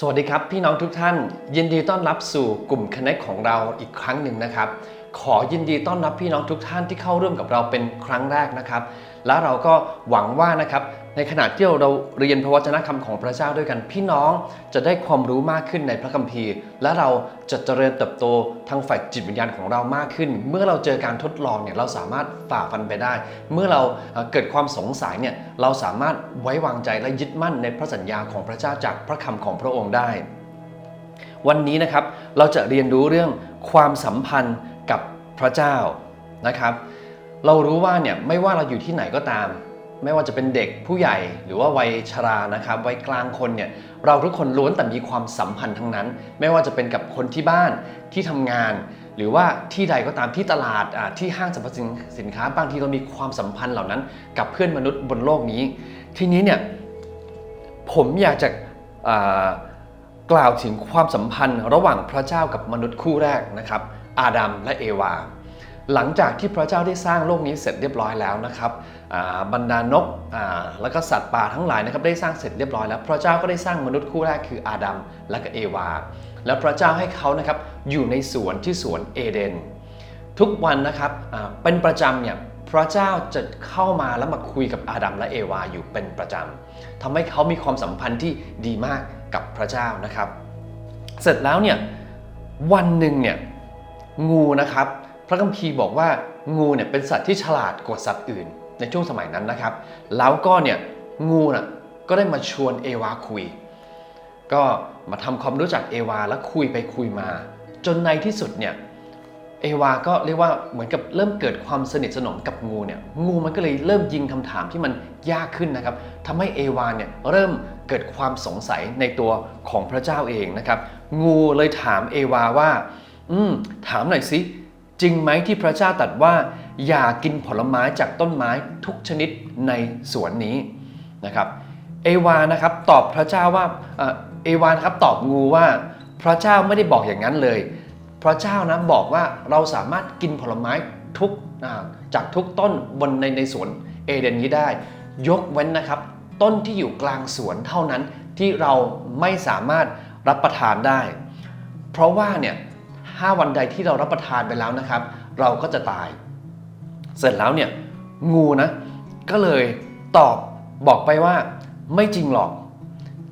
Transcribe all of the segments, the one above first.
สวัสดีครับ พี่น้องทุกท่าน ยินดีต้อนรับสู่กลุ่ม Connect ของเราอีกครั้งหนึ่งนะครับ ขอยินดีต้อนรับพี่น้องทุกท่านที่เข้าร่วมกับเราเป็นครั้งแรกนะครับ และเราก็หวังว่านะครับ ในขณะที่เราเรียนพระวจนะคำของพระเจ้าด้วยกัน พี่น้องจะได้ความรู้มากขึ้นในพระคัมภีร์ และเราจะเจริญเติบโตทางฝ่ายจิตวิญญาณของเรามากขึ้น เมื่อเราเจอการทดลองเนี่ยเราสามารถฝ่าฟันไปได้ เมื่อเราเอ่อเกิดความสงสัยเนี่ยเราสามารถไว้วางใจและยึดมั่นในพระสัญญาของพระเจ้าจากพระคำของพระองค์ได้ วันนี้นะครับเราจะเรียนรู้เรื่องความสัมพันธ์กับพระเจ้านะครับ เรารู้ว่าเนี่ยไม่ว่าเราอยู่ที่ไหนก็ตาม ไม่ว่าจะเป็นเด็กผู้ใหญ่หรือว่าวัยชรานะครับวัยกลางคนเนี่ยเราทุกคนล้วนแต่มีความสัมพันธ์ทั้งนั้น ไม่ว่าจะเป็นกับคนที่บ้านที่ทำงาน หรือว่าที่ใดก็ตามที่ตลาดที่ห้างสรรพสินค้าบางทีเรามีความสัมพันธ์เหล่านั้น กับเพื่อนมนุษย์บนโลกนี้ ทีนี้เนี่ยผมอยากจะกล่าวถึงความสัมพันธ์ระหว่างพระเจ้ากับมนุษย์คู่แรกนะครับ อาดัมและเอวา หลังจากที่พระเจ้าได้สร้างโลกนี้เสร็จเรียบร้อยแล้วนะครับบรรดานกแล้วก็สัตว์ป่าทั้งหลายนะครับได้สร้างเสร็จเรียบร้อยแล้วพระเจ้าก็ได้สร้างมนุษย์คู่แรกคืออาดัมและก็เอวา แล้วพระเจ้าให้เขานะครับอยู่ในสวนที่สวนเอเดน ทุกวันนะครับเป็นประจำเนี่ยพระเจ้าจะเข้ามาแล้วมาคุยกับอาดัมและเอวาอยู่เป็นประจำทำให้เขามีความสัมพันธ์ที่ดีมากกับพระเจ้านะครับ เสร็จแล้วเนี่ยวันหนึ่งเนี่ยงูนะครับ พระคัมภีร์บอกว่างูเนี่ยเป็นสัตว์ที่ฉลาดกว่าสัตว์อื่น ในช่วงสมัยนั้นนะครับ แล้วก็เนี่ยงูน่ะก็ได้มาชวนเอวาคุย ก็มาทำความรู้จักเอวาแล้วคุยไปคุยมา จนในที่สุดเนี่ยเอวาก็เรียกว่าเหมือนกับเริ่มเกิดความสนิทสนมกับงูเนี่ยงูมันก็เลยเริ่มยิงคำถามที่มันยากขึ้นนะครับทำให้เอวาเนี่ยเริ่มเกิดความสงสัยในตัวของพระเจ้าเองนะครับ งูเลยถามเอวาว่า อืมถามหน่อยสิ จริงไหมที่พระเจ้าตรัสว่า อย่ากินผลไม้จากต้นไม้ทุกชนิดในสวนนี้นะครับเอวานะครับตอบพระเจ้าว่าเอวานครับตอบงูว่า พระเจ้าไม่ได้บอกอย่างนั้นเลย พระเจ้านะบอกว่าเราสามารถกินผลไม้ทุกจากทุกต้นบนในในสวนเอเดนนี้ได้ ยกเว้นนะครับ ต้นที่อยู่กลางสวนเท่านั้นที่เราไม่สามารถรับประทานได้ เพราะว่าเนี่ย ห้าวันใดที่เรารับประทานไปแล้วนะครับ เราก็จะตาย เสร็จแล้วเนี่ยงูนะก็เลยตอบบอกไปว่าไม่จริงหรอก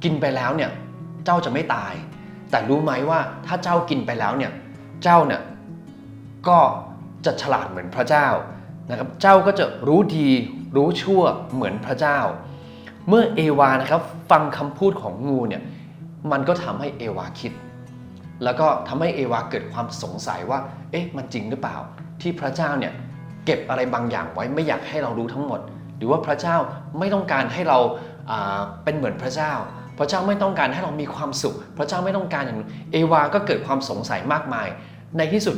กินไปแล้วเนี่ยเจ้าจะไม่ตาย แต่รู้ไหมว่าถ้าเจ้ากินไปแล้วเนี่ยเจ้าเนี่ยก็จะฉลาดเหมือนพระเจ้านะครับเจ้าก็จะรู้ดีรู้ชั่วเหมือนพระเจ้า เมื่อเอวานะครับฟังคำพูดของงูเนี่ยมันก็ทำให้เอวาคิด แล้วก็ทำให้เอวาเกิดความสงสัยว่า เอ๊ะ มันจริงหรือเปล่า ที่พระเจ้าเนี่ยเก็บอะไรบางอย่างไว้ไม่อยากให้เรารู้ทั้งหมด หรือว่าพระเจ้าไม่ต้องการให้เราเป็นเหมือนพระเจ้า พระเจ้าไม่ต้องการให้เรามีความสุข พระเจ้าไม่ต้องการอย่างนั้นเอวาก็เกิดความสงสัยมากมาย ในที่สุด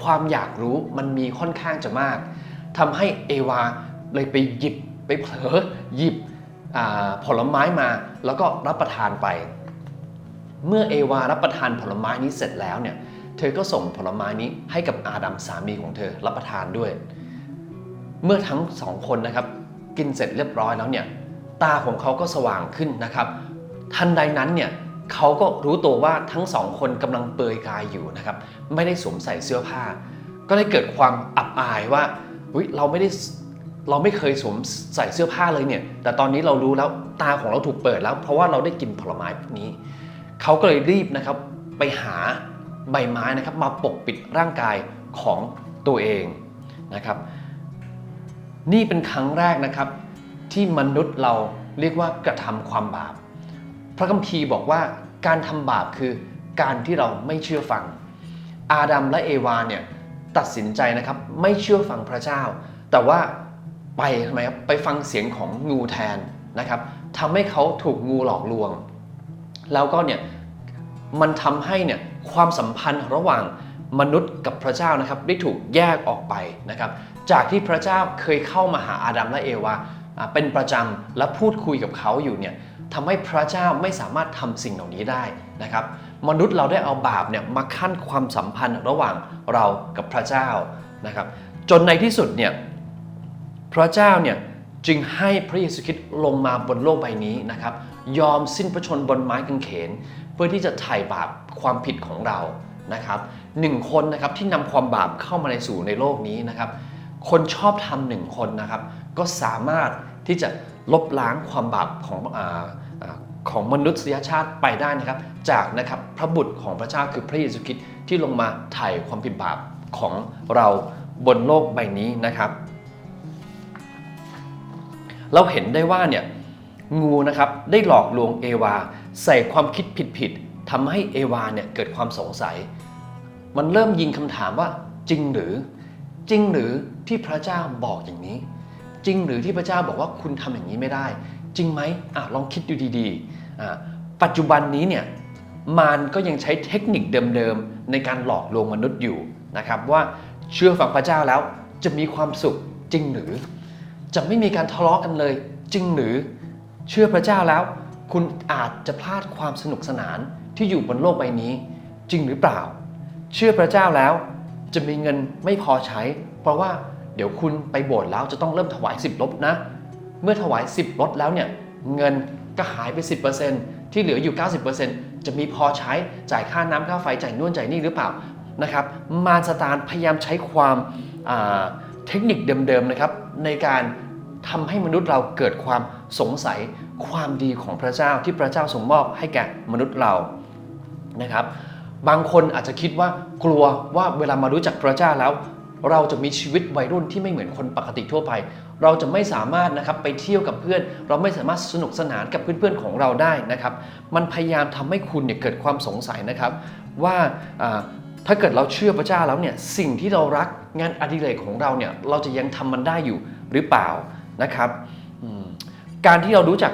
ความอยากรู้มันมีค่อนข้างจะมากทำให้เอวาเลยไปหยิบไปเผลอหยิบผลไม้มาแล้วก็รับประทานไป เมื่อเอวารับประทานผลไม้นี้เสร็จแล้วเนี่ย เธอก็ส่งผลไม้นี้ให้กับอาดัมสามีของเธอรับประทานด้วย เมื่อทั้งสองคนนะครับ กินเสร็จเรียบร้อยแล้วเนี่ย ตาของเขาก็สว่างขึ้นนะครับ ทันใดนั้นเนี่ยเขาก็รู้ตัวว่าทั้งสองคนกำลังเปลือยกายอยู่นะครับ ไม่ได้สวมใส่เสื้อผ้า ก็เลยเกิดความอับอายว่าอุ๊ยเราไม่ได้เราไม่เคยสวมใส่เสื้อผ้าเลยเนี่ย แต่ตอนนี้เรารู้แล้วตาของเราถูกเปิดแล้ว เพราะว่าเราได้กินผลไม้นี้ เขาก็เลยรีบนะครับไปหาใบไม้นะครับมาปกปิดร่างกายของตัวเองนะครับ นี่เป็นครั้งแรกนะครับ ที่มนุษย์เราเรียกว่ากระทำความบาป พระคัมภีร์บอกว่าการทำบาปคือการที่เราไม่เชื่อฟัง อาดัมและเอวาเนี่ยตัดสินใจนะครับไม่เชื่อฟังพระเจ้า แต่ว่าไปทำไมครับไปฟังเสียงของงูแทนนะครับทำให้เขาถูกงูหลอกลวง แล้วก็เนี่ยมันทำให้เนี่ยความสัมพันธ์ระหว่างมนุษย์กับพระเจ้านะครับได้ถูกแยกออกไปนะครับ จากที่พระเจ้าเคยเข้ามาหาอาดัมและเอวาอ่าเป็นประจำและพูดคุยกับเขาอยู่เนี่ยทำให้พระเจ้าไม่สามารถทำสิ่งเหล่านี้ได้นะครับ มนุษย์เราได้เอาบาปเนี่ยมาขั้นความสัมพันธ์ระหว่างเรากับพระเจ้านะครับ จนในที่สุดเนี่ยพระเจ้าเนี่ย จึงให้พระเยซูคริสต์ลงมาบนโลกใบนี้นะครับ ยอมสิ้นพระชนบนไม้กางเขน เพื่อที่จะไถ่บาปความผิดของเรานะครับหนึ่งคนนะครับที่นำความบาปเข้ามาในสู่ในโลกนี้นะครับ คนชอบทำหนึ่งคนนะครับ ก็สามารถที่จะลบล้างความบาปของอของมนุษยชาติไปได้นะครับ จากนะครับพระบุตรของพระเจ้าคือพระเยซูคริสต์ที่ลงมาไถ่ความผิดบาปของเราบนโลกใบนี้นะครับ เราเห็นได้ว่าเนี่ยงูนะครับได้หลอกลวงเอวา ใส่ความคิดผิดๆทำให้เอวาเนี่ยเกิดความสงสัย มันเริ่มยิงคำถามว่าจริงหรือ จริงหรือที่พระเจ้าบอกอย่างนี้ จริงหรือที่พระเจ้าบอกว่าคุณทำอย่างนี้ไม่ได้ จริงไหมอะลองคิดดูดีๆปัจจุบันนี้เนี่ยมารก็ยังใช้เทคนิคเดิมๆในการหลอกลวงมนุษย์อยู่นะครับว่าเชื่อฟังพระเจ้าแล้วจะมีความสุขจริงหรือ จะไม่มีการทะเลาะกันเลย จริงหรือเชื่อพระเจ้าแล้ว คุณอาจจะพลาดความสนุกสนานที่อยู่บนโลกใบนี้ จริงหรือเปล่า เชื่อพระเจ้าแล้ว จะมีเงินไม่พอใช้ เพราะว่าเดี๋ยวคุณไปโบสถ์แล้วจะต้องเริ่มถวาย 10ลดนะ เมื่อถวาย 10ลดแล้วเนี่ยเงินก็หายไป 10%ที่เหลืออยู่ 90%จะมีพอใช้จ่ายค่าน้ำค่าไฟจ่ายนู่นจ่ายนี่หรือเปล่านะครับมารสตานพยายามใช้ความา เทคนิคเดิมๆนะครับในการทำให้มนุษย์เราเกิดความสงสัยความดีของพระเจ้าที่พระเจ้าทรงมอบให้แก่มนุษย์เรานะครับ บางคนอาจจะคิดว่ากลัวว่าเวลามารู้จักพระเจ้าแล้ว เราจะมีชีวิตวัยรุ่นที่ไม่เหมือนคนปกติทั่วไป เราจะไม่สามารถนะครับไปเที่ยวกับเพื่อน เราไม่สามารถสนุกสนานกับเพื่อนๆของเราได้นะครับ มันพยายามทำให้คุณเนี่ยเกิดความสงสัยนะครับ ว่า ถ้าเกิดเราเชื่อพระเจ้าแล้วเนี่ยสิ่งที่เรารักงานอดิเรกของเราเนี่ยเราจะยังทำมันได้อยู่หรือเปล่านะครับการที่เรารู้จัก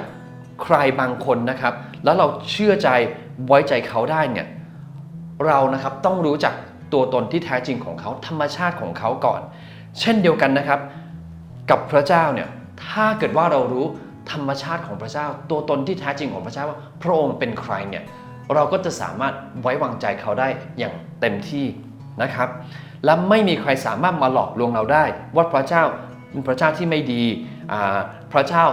ใครบางคนนะครับ แล้วเราเชื่อใจไว้ใจเขาได้เนี่ยเรานะครับต้องรู้จักตัวตนที่แท้จริงของเขาธรรมชาติของเขาก่อน เช่นเดียวกันนะครับ กับพระเจ้าเนี่ยถ้าเกิดว่าเรารู้ธรรมชาติของพระเจ้า ตัวตนที่แท้จริงของพระเจ้าว่าพระองค์เป็นใครเนี่ย เราก็จะสามารถไว้วางใจเขาได้อย่างเต็มที่นะครับ และไม่มีใครสามารถมาหลอกลวงเราได้ ว่าพระเจ้าเป็นพระเจ้าที่ไม่ดีพระเจ้า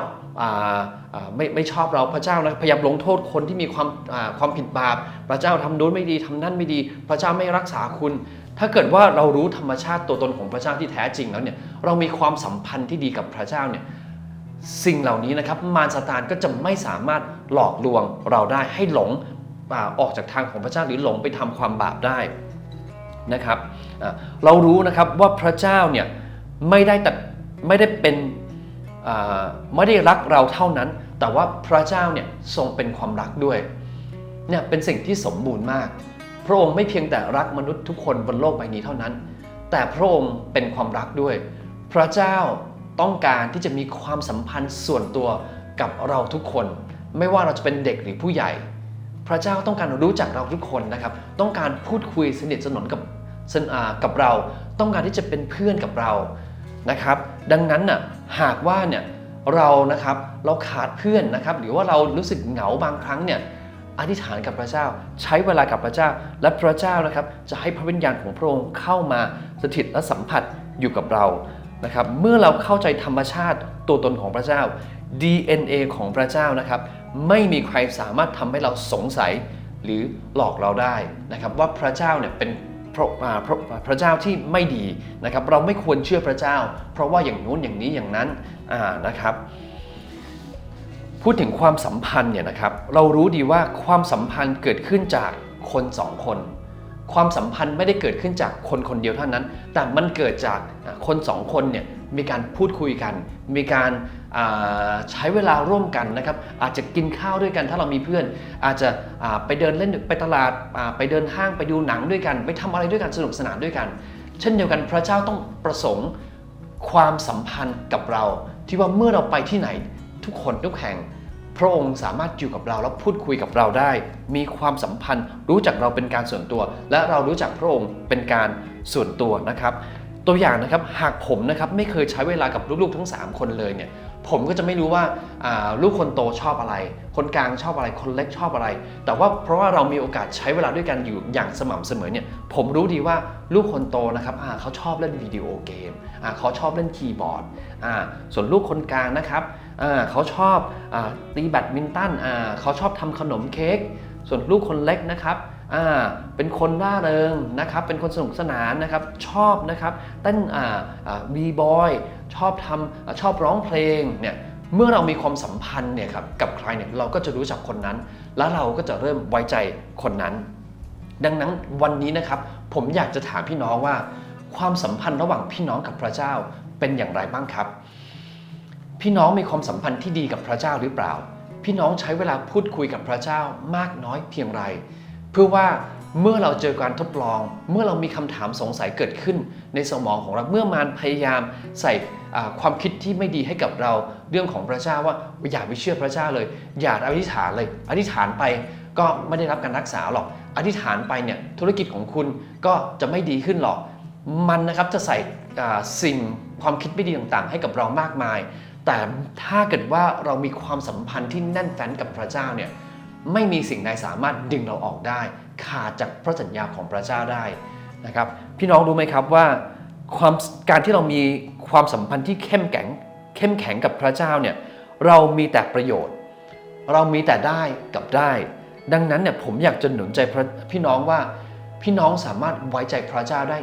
ไม่ไม่ชอบเราพระเจ้านะพยายามลงโทษคนที่มีความความผิดบาป พระเจ้าทำโน้นไม่ดีทำนั่นไม่ดี พระเจ้าไม่รักษาคุณ ถ้าเกิดว่าเรารู้ธรรมชาติตัวตนของพระเจ้าที่แท้จริงแล้วเนี่ยเรามีความสัมพันธ์ที่ดีกับพระเจ้าเนี่ยสิ่งเหล่านี้นะครับมารซาตานก็จะไม่สามารถหลอกลวงเราได้ให้หลง ออกจากทางของพระเจ้าหรือหลงไปทำความบาปได้นะครับเรารู้นะครับว่าพระเจ้าเนี่ยไม่ได้แต่ไม่ได้เป็นไม่ได้รักเราเท่านั้น แต่ว่าพระเจ้าเนี่ยทรงเป็นความรักด้วยเนี่ยเป็นสิ่งที่สมบูรณ์มาก พระองค์ไม่เพียงแต่รักมนุษย์ทุกคนบนโลกใบนี้เท่านั้น แต่พระองค์เป็นความรักด้วย พระเจ้าต้องการที่จะมีความสัมพันธ์ส่วนตัวกับเราทุกคน ไม่ว่าเราจะเป็นเด็กหรือผู้ใหญ่ พระเจ้าต้องการรู้จักเราทุกคนนะครับ ต้องการพูดคุยสนิทสนมกับสนอ่ากับเรา ต้องการที่จะเป็นเพื่อนกับเรานะครับ ดังนั้นน่ะหากว่าเนี่ยเรานะครับเราขาดเพื่อนนะครับ หรือว่าเรารู้สึกเหงาบางครั้งเนี่ยอธิษฐานกับพระเจ้า ใช้เวลากับพระเจ้า และพระเจ้านะครับ จะให้พระวิญญาณของพระองค์เข้ามาสถิตและสัมผัสอยู่กับเรานะครับ เมื่อเราเข้าใจธรรมชาติตัวตนของพระเจ้า DNA ของพระเจ้านะครับ ไม่มีใครสามารถทำให้เราสงสัยหรือหลอกเราได้นะครับ ว่าพระเจ้าเนี่ยเป็นพระพระพระเจ้าที่ไม่ดีนะครับ เราไม่ควรเชื่อพระเจ้า เพราะว่าอย่างนู้นอย่างนี้อย่างนั้นนะครับ พูดถึงความสัมพันธ์เนี่ยนะครับ เรารู้ดีว่าความสัมพันธ์เกิดขึ้นจากคนสองคน ความสัมพันธ์ไม่ได้เกิดขึ้นจากคนคนเดียวเท่านั้น แต่มันเกิดจากคนสองคนเนี่ยมีการพูดคุยกัน มีการใช้เวลาร่วมกันนะครับ อาจจะกินข้าวด้วยกันถ้าเรามีเพื่อน อาจจะไปเดินเล่นไปตลาดไปเดินห้างไปดูหนังด้วยกัน ไปทำอะไรด้วยกันสนุกสนานด้วยกัน เช่นเดียวกันพระเจ้าต้องประสงค์ความสัมพันธ์กับเรา ที่ว่าเมื่อเราไปที่ไหนทุกคนทุกแห่ง พระองค์สามารถอยู่กับเราแล้วพูดคุยกับเราได้ มีความสัมพันธ์ รู้จักเราเป็นการส่วนตัว และเรารู้จักพระองค์เป็นการส่วนตัวนะครับ ตัวอย่างนะครับหากผมนะครับไม่เคยใช้เวลากับลูกๆทั้ง 3 คนเลยเนี่ยผมก็จะไม่รู้ว่าาลูกคนโตชอบอะไร คนกลางชอบอะไร คนเล็กชอบอะไร แต่ว่าเพราะว่าเรามีโอกาสใช้เวลาด้วยกันอยู่อย่างสม่ำเสมอเนี่ย ผมรู้ดีว่าลูกคนโตนะครับเขาชอบเล่นวิดีโอเกมเขาชอบเล่นคีย์บอร์ด ส่วนลูกคนกลางนะครับ เขาชอบอตีแบดมินตันเขาชอบทำขนมเค้กส่วนลูกคนเล็กนะครับเป็นคนร่าเริงนะครับ เป็นคนสนุกสนานนะครับ ชอบนะครับเต้นบีบอยชอบทำอชอบร้องเพลงเนี่ยเมื่อเรามีความสัมพันธ์เนี่ยครับกับใครเนี่ยเราก็จะรู้จักคนนั้น แล้วเราก็จะเริ่มไว้ใจคนนั้น ดังนั้นวันนี้นะครับ ผมอยากจะถามพี่น้องว่า ความสัมพันธ์ระหว่างพี่น้องกับพระเจ้าเป็นอย่างไรบ้างครับ พี่น้องมีความสัมพันธ์ที่ดีกับพระเจ้าหรือเปล่า พี่น้องใช้เวลาพูดคุยกับพระเจ้ามากน้อยเพียงไร เพื่อว่าเมื่อเราเจอการทดลอง เมื่อเรามีคำถามสงสัยเกิดขึ้น ในสมองของเราเมื่อมารพยายามใส่ความคิดที่ไม่ดีให้กับเราเรื่องของพระเจ้าว่าอย่าไปเชื่อพระเจ้าเลย อย่าอธิษฐานเลย อธิษฐานไปก็ไม่ได้รับการรักษาหรอก อธิษฐานไปเนี่ยธุรกิจของคุณก็จะไม่ดีขึ้นหรอก มันนะครับจะใส่สิ่งความคิดไม่ดีต่างๆ ให้กับเรามากมาย แต่ถ้าเกิดว่าเรามีความสัมพันธ์ที่แน่นแฟ้นกับพระเจ้าเนี่ยไม่มีสิ่งใดสามารถดึงเราออกได้ ขาดจากพระสัญญาของพระเจ้าได้นะครับพี่น้องรู้ไหมครับว่าความการที่เรามีความสัมพันธ์ที่เข้มแข็งเข้มแข็งกับพระเจ้าเนี่ยเรามีแต่ประโยชน์ เรามีแต่ได้กับได้ ดังนั้นเนี่ยผมอยากจะหนุนใจพ,พี่น้องว่าพี่น้องสามารถไว้ใจพระเจ้าได้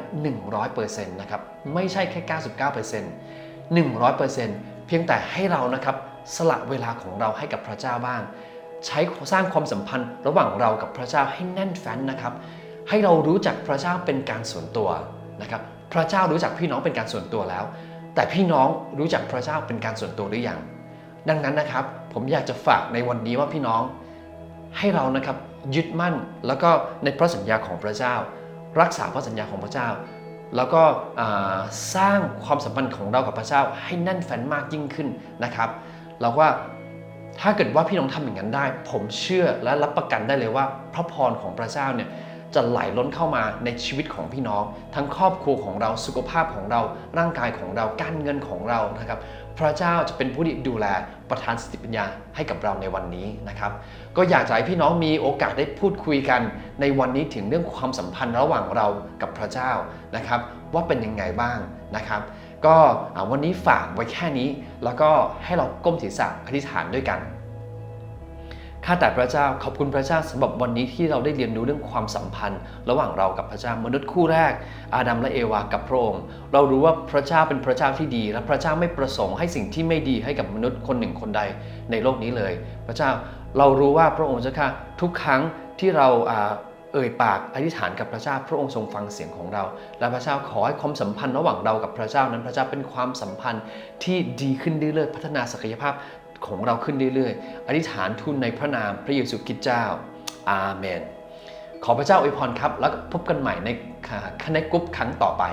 100%นะครับไม่ใช่แค่ 99% 100% เพียงแต่ให้เรานะครับสละเวลาของเราให้กับพระเจ้าบ้าง ใช้สร้างความสัมพันธ์ระหว่างเรากับพระเจ้าให้แน่นแฟ้นนะครับ ให้เรารู้จักพระเจ้าเป็นการส่วนตัวนะครับ พระเจ้ารู้จักพี่น้องเป็นการส่วนตัวแล้ว แต่พี่น้องรู้จักพระเจ้าเป็นการส่วนตัวหรือยังดังนั้นนะครับ ผมอยากจะฝากในวันนี้ว่าพี่น้อง ให้เรานะครับยึดมั่นแล้วก็ในพระสัญญาของพระเจ้า รักษาพระสัญญาของพระเจ้า แล้วก็สร้างความสัมพันธ์ของเรากับพระเจ้าให้แน่นแฟ้นมากยิ่งขึ้นนะครับแล้วว่าถ้าเกิดว่าพี่น้องทำอย่างนั้นได้ ผมเชื่อและรับประกันได้เลยว่า พระพรของพระเจ้าเนี่ย จะไหลล้นเข้ามาในชีวิตของพี่น้อง ทั้งครอบครัวของเราสุขภาพของเรา ร่างกายของเราการเงินของเรานะครับพระเจ้าจะเป็นผู้ที่ดูแลประทานสติปัญญาให้กับเราในวันนี้นะครับ ก็อยากจะให้พี่น้องมีโอกาสได้พูดคุยกัน ในวันนี้ถึงเรื่องความสัมพันธ์ระหว่างเรากับพระเจ้านะครับ ว่าเป็นยังไงบ้างนะครับ ก็วันนี้ฝากไว้แค่นี้ แล้วก็ให้เราก้มศีรษะอธิษฐานด้วยกัน ข้าแต่พระเจ้าขอบคุณพระเจ้าสำหรับวันนี้ที่เราได้เรียนรู้เรื่องความสัมพันธ์ ระหว่างเรากับพระเจ้ามนุษย์คู่แรก อาดัมและเอวากับพระองค์เรารู้ว่าพระเจ้าเป็นพระเจ้าที่ดี และพระเจ้าไม่ประสงค์ให้สิ่งที่ไม่ดีให้กับมนุษย์คนหนึ่งคนใดในโลกนี้เลย พระเจ้าเรารู้ว่าพระองค์เจ้าค่ะทุกครั้งที่เราเอ่ยปากอธิษฐานกับพระเจ้าพระองค์ทรงฟังเสียงของเรา และพระเจ้าขอให้ความสัมพันธ์ระหว่างเรากับพระเจ้านั้นพระเจ้าเป็นความสัมพันธ์ที่ดีขึ้นเรื่อยๆพัฒนาศักยภาพ ของเราขึ้นเรื่อยๆ อธิษฐานทุนในพระนามพระเยซูคริสต์เจ้า อาเมน ขอพระเจ้าอวยพรครับ แล้วพบกันใหม่ในคณะกรุ๊ปครั้งต่อไป